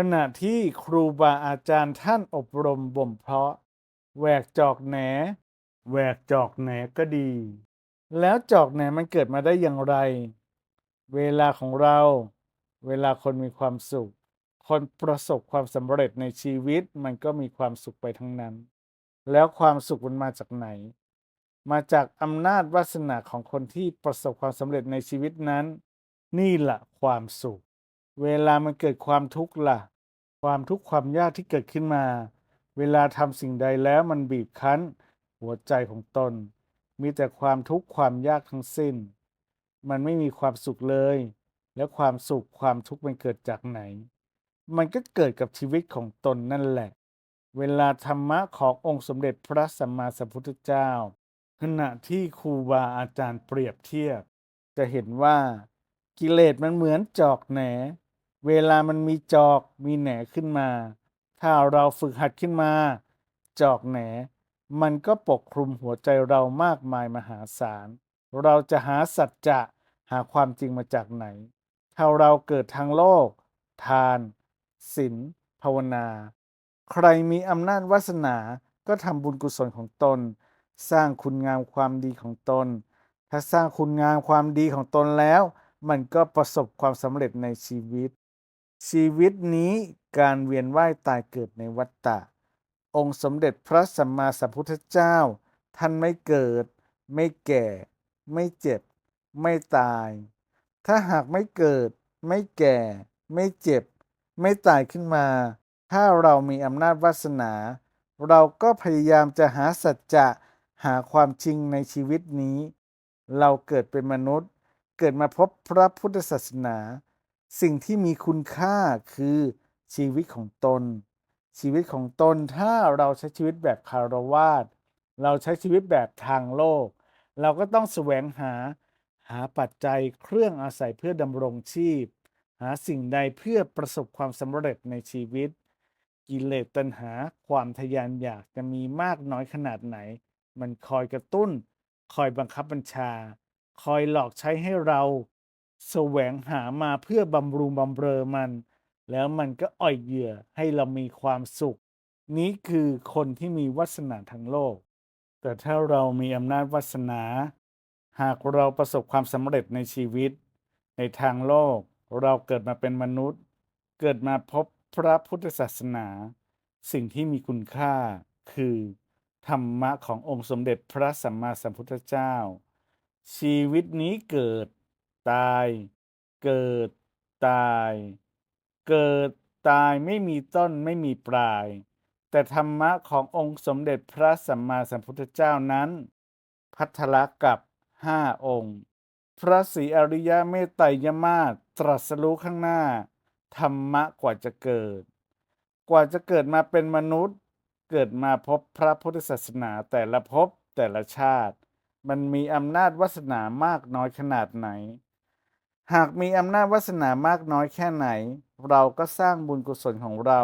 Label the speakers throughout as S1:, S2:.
S1: ขณะที่ครูบาอาจารย์ท่านอบรมบ่มเพาะแหวกจอกแหนแหวกจอกแหนก็ดี แล้วจอกแหนมันเกิดมาได้อย่างไร เวลาของเรา เวลาคนมีความสุข คนประสบความสำเร็จในชีวิตมันก็มีความสุขไปทั้งนั้น แล้วความสุขมันมาจากไหน มาจากอำนาจวาสนาของคนที่ประสบความสำเร็จในชีวิตนั้น นี่แหละความสุข เวลามันเกิดความทุกข์ล่ะ ความทุกข์ความยากที่เกิดขึ้นมา เวลาทำสิ่งใดแล้วมันบีบคั้น หัวใจของตน มีแต่ความทุกข์ความยากทั้งสิ้น มันไม่มีความสุขเลย แล้วความสุขความทุกข์มันเกิดจากไหน มันก็เกิดกับชีวิตของตนนั่นแหละ เวลาธรรมะขององค์สมเด็จพระสัมมาสัมพุทธเจ้า ขณะที่ครูบาอาจารย์เปรียบเทียบ จะเห็นว่ากิเลสมันเหมือนจอกแหน เวลามันมีจอกมีแหนขึ้นมา ถ้าเราฝึกหัดขึ้นมา จอกแหน มันก็ปกคลุมหัวใจเรามากมายมหาศาล เราจะหาสัจจะหาความจริงมาจากไหน ถ้าเราเกิดทางโลก ทานศีลภาวนา ใครมีอำนาจวาสนาก็ทำบุญกุศลของตน สร้างคุณงามความดีของตน ถ้าสร้างคุณงามความดีของตนแล้ว มันก็ประสบความสำเร็จในชีวิต ชีวิตนี้การเวียนว่ายตายเกิดในวัฏฏะ องค์สมเด็จพระสัมมาสัมพุทธเจ้า ท่านไม่เกิด ไม่แก่ ไม่เจ็บ ไม่ตาย ถ้าหากไม่เกิด ไม่แก่ ไม่เจ็บ ไม่ตายขึ้นมา ถ้าเรามีอำนาจวาสนา เราก็พยายามจะหาสัจจะหาความจริงในชีวิตนี้ เราเกิดเป็นมนุษย์ เกิดมาพบพระพุทธศาสนา สิ่งที่มีคุณค่าคือชีวิตของตน ชีวิตของตนถ้าเราใช้ชีวิตแบบคารวาสเราใช้ชีวิตแบบทางโลก เราก็ต้องแสวงหาหาปัจจัยเครื่องอาศัยเพื่อดำรงชีพ หาสิ่งใดเพื่อประสบความสำเร็จในชีวิต กิเลสตัณหาความทะยานอยากจะมีมากน้อยขนาดไหน มันคอยกระตุ้น คอยบังคับบัญชา คอยหลอกใช้ให้เรา แสวงหามาเพื่อบำรุงบำเรอมัน แล้วมันก็อ่อยเหยื่อให้เรามีความสุข นี้คือคนที่มีวาสนาทางโลก แต่ถ้าเรามีอำนาจวาสนา หากเราประสบความสำเร็จในชีวิต ในทางโลก เราเกิดมาเป็นมนุษย์ เกิดมาพบพระพุทธศาสนา สิ่งที่มีคุณค่า คือ ธรรมะขององค์สมเด็จพระสัมมาสัมพุทธเจ้า ชีวิตนี้เกิด ตาย เกิด ตาย เกิดตายไม่มีต้นไม่มีปลาย แต่ธรรมะขององค์สมเด็จพระสัมมาสัมพุทธเจ้านั้น พัทละกับห้าองค์ พระศรีอริยเมตไตรยมาสตรัสรู้ข้างหน้า ธรรมะกว่าจะเกิด กว่าจะเกิดมาเป็นมนุษย์ เกิดมาพบพระพุทธศาสนาแต่ละภพแต่ละชาติ มันมีอำนาจวาสนามากน้อยขนาดไหน หากมีอำนาจวาสนามากน้อยแค่ไหน เราก็สร้างบุญกุศลของเรา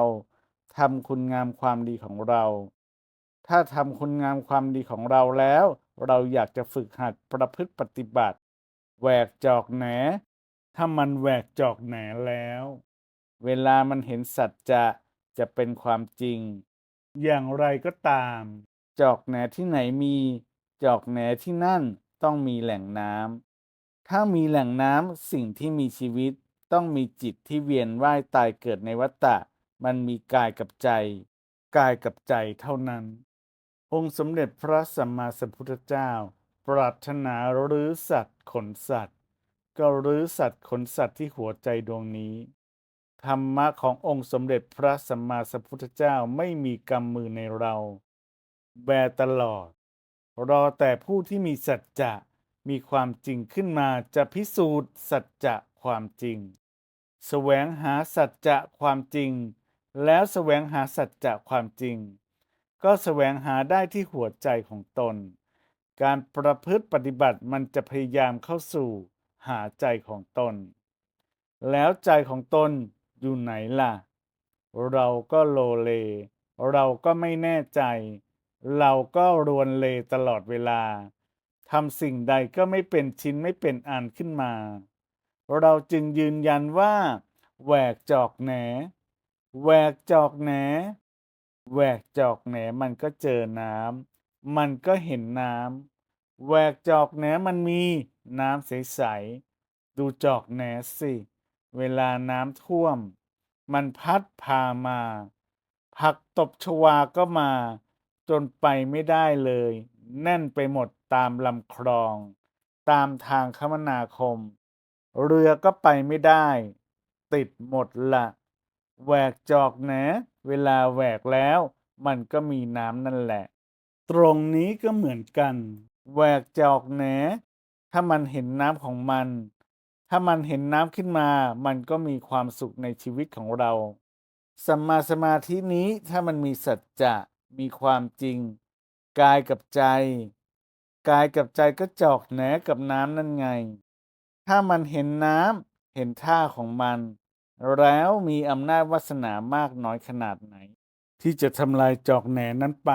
S1: ทำคุณงามความดีของเรา ถ้าทำคุณงามความดีของเราแล้ว เราอยากจะฝึกหัดประพฤติปฏิบัติแหวกจอกแหนถ้ามันแหวกจอกแหนแล้ว เวลามันเห็นสัจจะจะเป็นความจริง อย่างไรก็ตาม จอกแหนที่ไหนมี จอกแหนที่นั่นต้องมีแหล่งน้ำ ถ้ามีแหล่งน้ำสิ่งที่มีชีวิต ต้องมีจิตที่เวียนว่ายตายเกิดในวัฏฏะมันมีกายกับใจ กายกับใจเท่านั้น องค์สมเด็จพระสัมมาสัมพุทธเจ้า ปรารถนารื้อสัตว์ขนสัตว์ ก็รื้อสัตว์ขนสัตว์ที่หัวใจดวงนี้ ธรรมะขององค์สมเด็จพระสัมมาสัมพุทธเจ้าไม่มีกำมือในเรา แบตลอด รอแต่ผู้ที่มีสัจจะ มีความจริงขึ้นมาจะพิสูจน์สัจจะความจริง แสวงหาสัจจะความจริง แล้วแสวงหาสัจจะความจริง ก็แสวงหาได้ที่หัวใจของตน การประพฤติปฏิบัติมันจะพยายามเข้าสู่หาใจของตน แล้วใจของตนอยู่ไหนล่ะ เราก็โลเล เราก็ไม่แน่ใจ เราก็รวนเลตลอดเวลา ทำสิ่งใดก็ไม่เป็นชิ้นไม่เป็นอันขึ้นมา เราจึงยืนยันว่า แหวกจอกแหนแหวกจอกแหนแหวกจอกแหนมันก็เจอน้ำมันก็เห็นน้ำแหวกจอกแหนมันมีน้ำใสๆดูจอกแหนสิ เวลาน้ำท่วม มันพัดพามา ผักตบชวาก็มา จนไปไม่ได้เลย แน่นไปหมด ตามลำคลอง ตามทางคมนาคม เรือก็ไปไม่ได้ ติดหมดละแหวกจอกแหนเวลาแหวกแล้ว มันก็มีน้ำนั่นแหละ ตรงนี้ก็เหมือนกัน แหวกจอกแหนถ้ามันเห็นน้ำของมัน ถ้ามันเห็นน้ำขึ้นมา มันก็มีความสุขในชีวิตของเราสัมมาสมาธินี้ถ้ามันมีสัจจะมีความจริง กายกับใจ กายกับใจก็จอกแหนกับน้ำนั่นไง ถ้ามันเห็นน้ำเห็นท่าของมัน แล้วมีอำนาจวาสนามากน้อยขนาดไหน ที่จะทำลายจอกแหนนั้นไป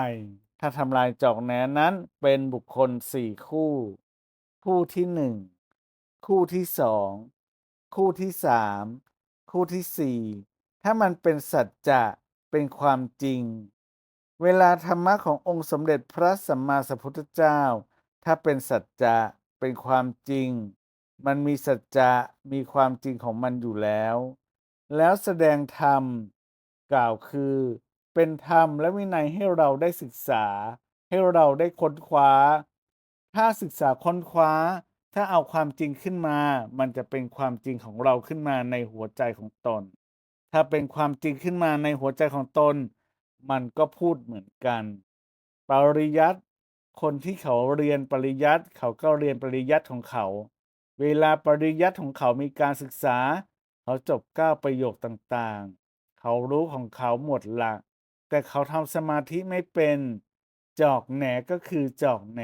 S1: ถ้าทำลายจอกแหนนั้นเป็นบุคคลสี่คู่ คู่ที่หนึ่งคู่ที่สองคู่ที่สามคู่ที่สี่ถ้ามันเป็นสัจจะเป็นความจริง เวลาธรรมะขององค์สมเด็จพระสัมมาสัมพุทธเจ้า ถ้าเป็นสัจจะเป็นความจริง มันมีสัจจะมีความจริงของมันอยู่แล้ว แล้วแสดงธรรมกล่าวคือ เป็นธรรมและวินัยให้เราได้ศึกษา ให้เราได้ค้นคว้า ถ้าศึกษาค้นคว้า ถ้าเอาความจริงขึ้นมา มันจะเป็นความจริงของเราขึ้นมาในหัวใจของตน ถ้าเป็นความจริงขึ้นมาในหัวใจของตน มันก็พูดเหมือนกัน ปริยัติ คนที่เขาเรียนปริยัติเขาก็เรียนปริยัติของเขา เวลาปริยัติของเขามีการศึกษา เขาจบเก้าประโยคต่างๆ เขารู้ของเขาหมดละแต่เขาทำสมาธิไม่เป็น จอกแหนก็คือจอกแหน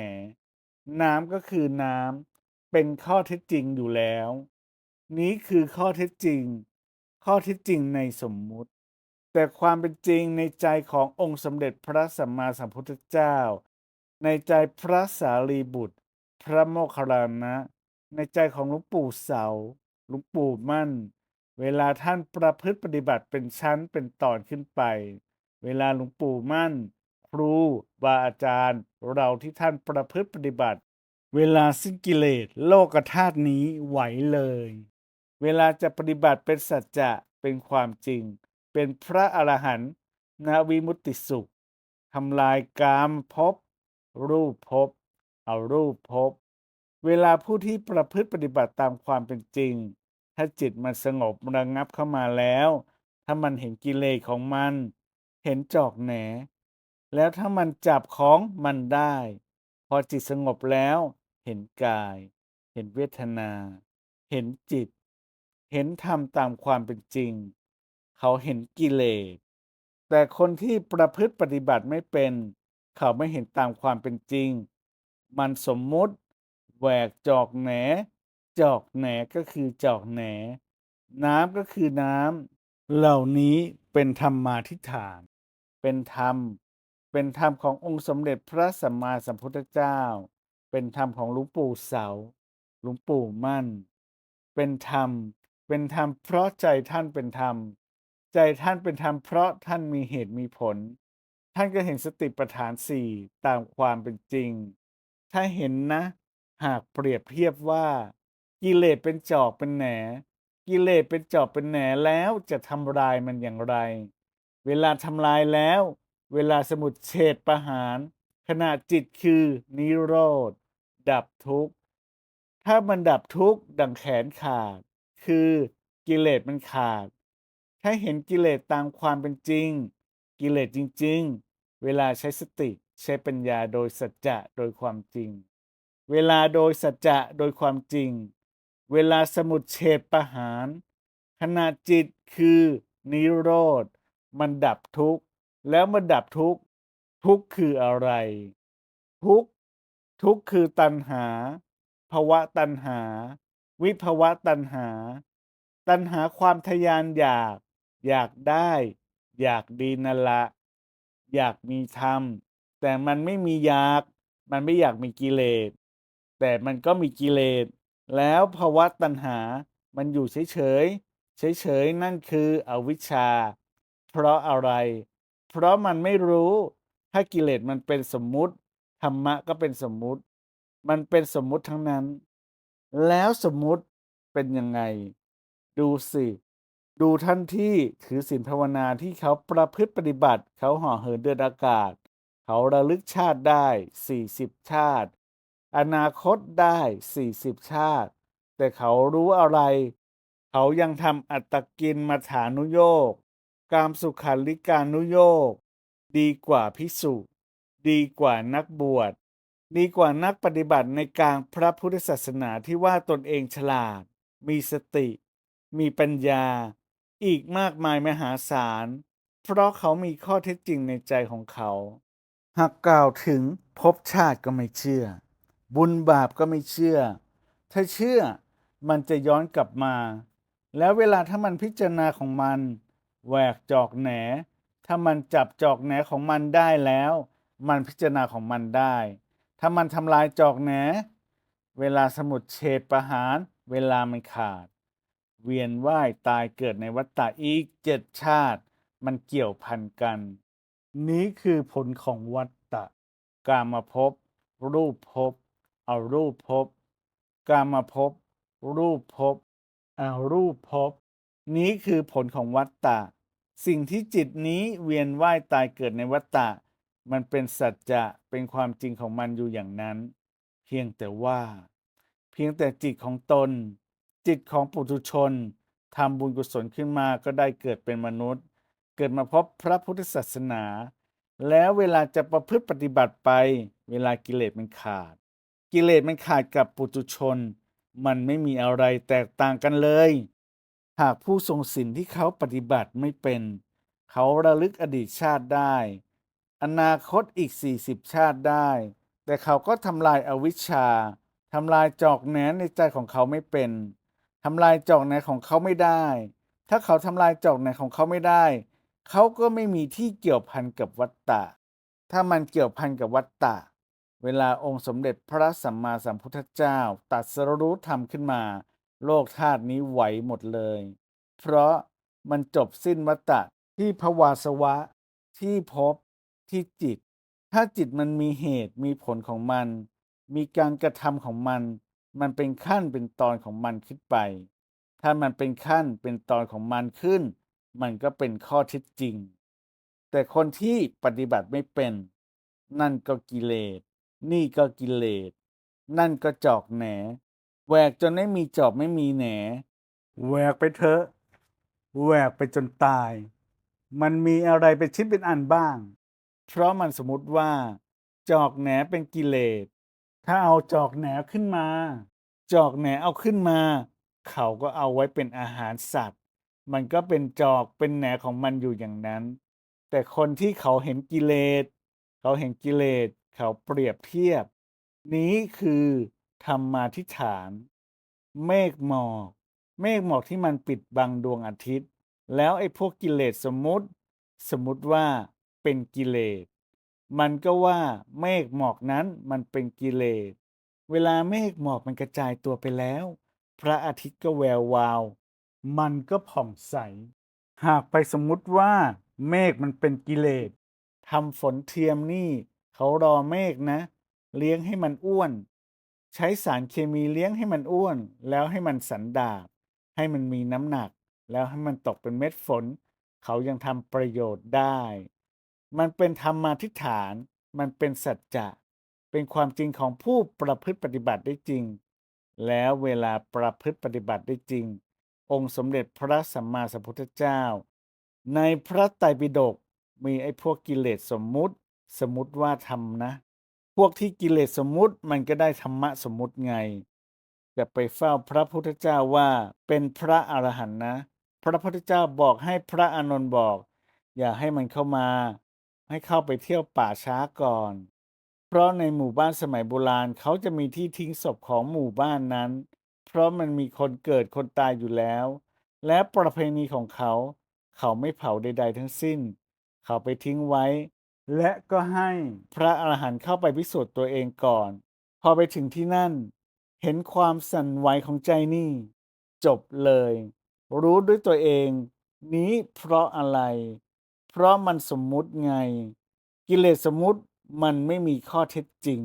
S1: น้ำก็คือน้ำเป็นข้อเท็จจริงอยู่แล้ว นี้คือข้อเท็จจริง ข้อเท็จจริงในสมมุติ แต่ความเป็นจริงในใจขององค์สมเด็จพระสัมมาสัมพุทธเจ้า ในใจพระสารีบุตร พระโมคคัลลานะ ในใจของหลวงปู่เสาหลวงปู่มั่น เวลาท่านประพฤติปฏิบัติเป็นชั้นเป็นตอนขึ้นไป เวลาหลวงปู่มั่น ครูบาอาจารย์ เราที่ท่านประพฤติปฏิบัติ เวลาสิ้นกิเลสโลกธาตุนี้ไหวเลย เวลาจะปฏิบัติเป็นสัจจะเป็นความจริง เป็นพระอรหันต์นาวิมุตติสุขทำลายกามภพ รูปภพเอารูปภพเวลาผู้ที่ประพฤติปฏิบัติตามความเป็นจริง ถ้าจิตมันสงบระงับเข้ามาแล้ว ถ้ามันเห็นกิเลสของมัน เห็นจอกแหน แล้วถ้ามันจับของมันได้ พอจิตสงบแล้ว เห็นกาย เห็นเวทนา เห็นจิต เห็นธรรมตามความเป็นจริง เขาเห็นกิเลสแต่คนที่ประพฤติปฏิบัติไม่เป็น เขาไม่เห็นตามความเป็นจริง มันสมมุติแหวกจอกแหน จอกแหนก็คือจอกแหน น้ำก็คือน้ำเหล่านี้เป็นธรรมาทิฏฐาน เป็นธรรม เป็นธรรมขององค์สมเด็จพระสัมมาสัมพุทธเจ้า เป็นธรรมของหลวงปู่เสาหลวงปู่มั่น เป็นธรรม เป็นธรรมเพราะใจท่านเป็นธรรม ใจท่านเป็นธรรมเพราะท่านมีเหตุมีผล ท่านก็เห็นสติปัฏฐานสี่ตามความเป็นจริง ถ้าเห็นนะ หากเปรียบเทียบว่า กิเลสเป็นจอบเป็นแหน กิเลสเป็นจอบเป็นแหนแล้วจะทำลายมันอย่างไร เวลาทำลายแล้ว เวลาสมุดเฉดประหาร ขณะจิตคือนิโรธ ดับทุกข์ ถ้ามันดับทุกข์ดังแขนขาด คือกิเลสมันขาด ถ้าเห็นกิเลสตามความเป็นจริง กิเลสจริง ๆ เวลาใช้สติใช้ปัญญาโดยสัจจะโดยความจริง เวลาโดยสัจจะโดยความจริง เวลาสมุดเฉดประหาร ขณะจิตคือนิโรธ มันดับทุกข์ แล้วมันดับทุกข์ ทุกข์คืออะไร ทุกข์ ทุกข์คือตัณหา ภวะตัณหา วิภวะตัณหา ตัณหาความทยานอยาก อยากได้ อยากดีนั่นละ อยากมีธรรม แต่มันไม่มีอยาก มันไม่อยากมีกิเลส แต่มันก็มีกิเลส แล้วภาวะตัณหา มันอยู่เฉยๆเฉยๆนั่นคืออวิชชาเพเพราะอะไร เพราะมันไม่รู้ ถ้ากิเลสมันเป็นสมมุติ ธรรมะก็เป็นสมมุติ มันเป็นสมมุติทั้งนั้น แล้วสมมุติเป็นยังไง ดูสิ ดูท่านที่ถือศีลภาวนาที่เขาประพฤติปฏิบัติ เขาห่อเหินเดินอากาศ เขาระลึกชาติได้ 40 ชาติ อนาคตได้ 40 ชาติ แต่เขารู้อะไร เขายังทำอัตตกินมาฐานุโยกกามสุขันลิกานุโยกดีกว่าพิสุดีกว่านักบวช ดีกว่านักปฏิบัติในกลางพระพุทธศาสนาที่ว่าตนเองฉลาด มีสติ มีปัญญา อีกมากมายมหาศาล เพราะเขามีข้อเท็จจริงในใจของเขา หากกล่าวถึงภพชาติก็ไม่เชื่อ บุญบาปก็ไม่เชื่อ ถ้าเชื่อมันจะย้อนกลับมา แล้วเวลาถ้ามันพิจารณาของมันแหวกจอกแหน ถ้ามันจับจอกแหนของมันได้แล้ว มันพิจารณาของมันได้ ถ้ามันทำลายจอกแหน เวลาสมุดเฉดประหาร เวลามันขาด เวียนว่ายตายเกิดในวัฏฏะอีกเจ็ดชาติ มันเกี่ยวพันกัน นี้คือผลของวัฏฏะกามาภพรูปภพเอารูปภพกามาภพรูปภพเอารูปภพนี้คือผลของวัฏฏะสิ่งที่จิตนี้เวียนว่ายตายเกิดในวัฏฏะมันเป็นสัจจะเป็นความจริงของมันอยู่อย่างนั้น เพียงแต่ว่า เพียงแต่จิตของตน จิตของปุถุชนทำบุญกุศลขึ้นมาก็ได้เกิดเป็นมนุษย์ เกิดมาพบพระพุทธศาสนา แล้วเวลาจะประพฤติปฏิบัติไป เวลากิเลสมันขาด กิเลสมันขาดกับปุถุชน มันไม่มีอะไรแตกต่างกันเลย หากผู้ทรงศีลที่เขาปฏิบัติไม่เป็น เขาระลึกอดีตชาติได้ อนาคตอีก 40 ชาติได้ แต่เขาก็ทำลายอาวิชชาทำลายจอกแหนในใจของเขาไม่เป็น ทำลายจอกแหนของเขาไม่ได้ ถ้าเขาทำลายจอกแหนของเขาไม่ได้ เขาก็ไม่มีที่เกี่ยวพันกับวัตตะ ถ้ามันเกี่ยวพันกับวัตตะ เวลาองค์สมเด็จพระสัมมาสัมพุทธเจ้าตรัสรู้ธรรมขึ้นมา โลกธาตุนี้ไหวหมดเลย เพราะมันจบสิ้นวัตตะที่ภวาสวะ ที่พบที่จิต ถ้าจิตมันมีเหตุมีผลของมัน มีการกระทำของมัน มันเป็นขั้นเป็นตอนของมันขึ้นไป ถ้ามันเป็นขั้นเป็นตอนของมันขึ้น มันก็เป็นข้อเท็จจริง แต่คนที่ปฏิบัติไม่เป็น นั่นก็กิเลส นี่ก็กิเลส นั่นก็จอกแหนแหวกจนไม่มีจอบไม่มีแหนแหวกไปเถอะแหวกไปจนตาย มันมีอะไรเป็นชิ้นเป็นอันบ้าง เพราะมันสมมติว่า จอกแหนเป็นกิเลส ถ้าเอาจอกแหนขึ้นมา จอกแหนเอาขึ้นมา เขาก็เอาไว้เป็นอาหารสัตว์ มันก็เป็นจอกเป็นแหนของมันอยู่อย่างนั้น แต่คนที่เขาเห็นกิเลสเขาเห็นกิเลสเขาเปรียบเทียบ นี้คือธรรมาทิฐาน เมฆหมอก เมฆหมอกที่มันปิดบังดวงอาทิตย์ แล้วไอ้พวกกิเลสสมมุติ สมมุติว่าเป็นกิเลส มันก็ว่าเมฆหมอกนั้นมันเป็นกิเลส เวลาเมฆหมอกมันกระจายตัวไปแล้ว พระอาทิตย์ก็แวววาว มันก็ผ่องใส หากไปสมมุติว่าเมฆมันเป็นกิเลสทำฝนเทียมนี่ เขารอเมฆนะ เลี้ยงให้มันอ้วน ใช้สารเคมีเลี้ยงให้มันอ้วน แล้วให้มันสันดาบให้มันมีน้ำหนัก แล้วให้มันตกเป็นเม็ดฝน เขายังทำประโยชน์ได้ มันเป็นธรรมาทิฏฐาน มันเป็นสัจจะ เป็นความจริงของผู้ประพฤติปฏิบัติได้จริง แล้วเวลาประพฤติปฏิบัติได้จริง องค์สมเด็จพระสัมมาสัมพุทธเจ้า ในพระไตรปิฎกมีไอ้พวกกิเลสสมมุติ สมมติว่าทำนะ พวกที่กิเลสสมมุติมันก็ได้ธรรมะสมมุติไงจะไปเฝ้าพระพุทธเจ้าว่าเป็นพระอรหันต์นะ พระพุทธเจ้าบอกให้พระอานนท์บอก อย่าให้มันเข้ามา ให้เข้าไปเที่ยวป่าช้าก่อน เพราะในหมู่บ้านสมัยโบราณเขาจะมีที่ทิ้งศพของหมู่บ้านนั้น เพราะมันมีคนเกิดคนตายอยู่แล้ว และประเพณีของเขา เขาไม่เผาใด ๆ ทั้งสิ้น เขาไปทิ้งไว้ และก็ให้พระอรหันต์เข้าไปพิสูจน์ตัวเองก่อน พอไปถึงที่นั่น เห็นความสั่นไหวของใจนี่ จบเลย รู้ด้วยตัวเอง นี้เพราะอะไร เพราะมันสมมุติไง กิเลสสมมุติมันไม่มีข้อเท็จจริง